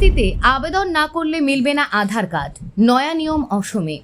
এনআরসিতে আবেদন না করলে মিলবে না আধার কার্ড। নয়া নিয়ম অসমে।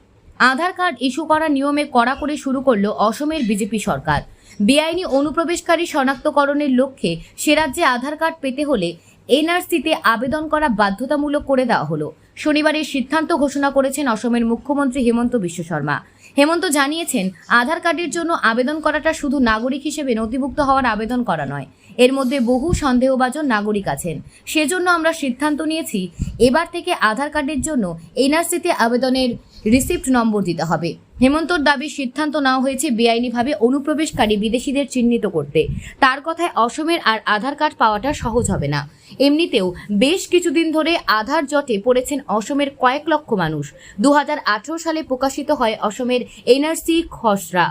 আধার কার্ড ইস্যু করার নিয়মে কড়াকড়ি শুরু করল অসমের বিজেপি সরকার। বেআইনি অনুপ্রবেশকারী শনাক্তকরণের লক্ষ্যে সে রাজ্যে আধার কার্ড পেতে হলে এনআরসিতে আবেদন করা বাধ্যতামূলক করে দেওয়া হলো। শনিবার এই সিদ্ধান্ত ঘোষণা করেছেন অসমের মুখ্যমন্ত্রী হেমন্ত বিশ্ব শর্মা। হেমন্ত জানিয়েছেন, আধার কার্ডের জন্য আবেদন করাটা শুধু নাগরিক হিসেবে নথিভুক্ত হওয়ার আবেদন করা নয় এর মধ্যে বহু সন্দেহভাজন নাগরিক আছেন। সেজন্য আমরা সিদ্ধান্ত নিয়েছি, এবার থেকে আধার কার্ডের জন্য এনআরসিতে আবেদনের রিসিপ্ট নম্বর দিতে হবে। হেমন্তর দাবি, সিদ্ধান্ত নেওয়া হয়েছে বেআইনিভাবে অনুপ্রবেশকারী বিদেশিদের চিহ্নিত করতে। তার কথায় অসমের আর আধার কার্ড পাওয়াটা সহজ হবে না। এমনিতেও বেশ কিছুদিন ধরে আধার জটে পড়েছেন অসমের কয়েক লক্ষ মানুষ। দু হাজার আঠেরো সালে প্রকাশিত হয় অসমের এনআরসি খসড়া।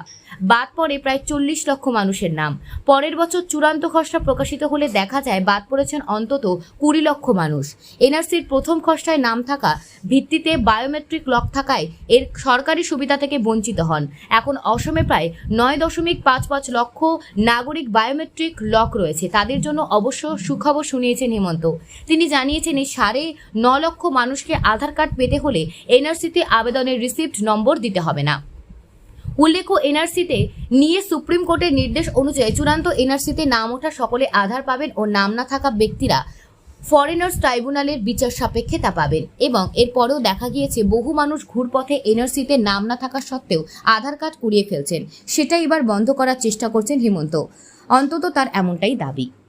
বাদ পড়ে প্রায় চল্লিশ লক্ষ মানুষের নাম। পরের বছর চূড়ান্ত খসড়া প্রকাশিত হলে দেখা যায় বাদ পড়েছেন অন্তত কুড়ি লক্ষ মানুষ। এনআরসির প্রথম খসড়ায় নাম থাকা ভিত্তিতে বায়োমেট্রিক লক থাকায় এর সরকারি সুবিধা থেকে বঞ্চিত হন। এখন অসমে প্রায় নয় দশমিক পাঁচ পাঁচ লক্ষ নাগরিক বায়োমেট্রিক লক রয়েছে। তাদের জন্য অবশ্য সুখবর শুনিয়েছেন হেমন্ত। তিনি জানিয়েছেন, এই সাড়ে ন লক্ষ মানুষকে আধার কার্ড পেতে হলে এনআরসিতে আবেদনের রিসিপ্ট নম্বর দিতে হবে না। উল্লেখ্য, এনআরসিতে নিয়ে সুপ্রিম কোর্টের নির্দেশ অনুযায়ী চূড়ান্ত এনআরসিতে নাম ওঠা সকলে আধার পাবেন ও নাম না থাকা ব্যক্তিরা ফরেনার্স ট্রাইব্যুনালের বিচার সাপেক্ষে তা পাবেন এবং এরপরেও দেখা গিয়েছে বহু মানুষ ঘুরপথে এনআরসিতে নাম না থাকা সত্ত্বেও আধার কার্ড কুড়িয়ে ফেলছেন। সেটা এবার বন্ধ করার চেষ্টা করছেন হেমন্ত। অন্তত তার এমনটাই দাবি।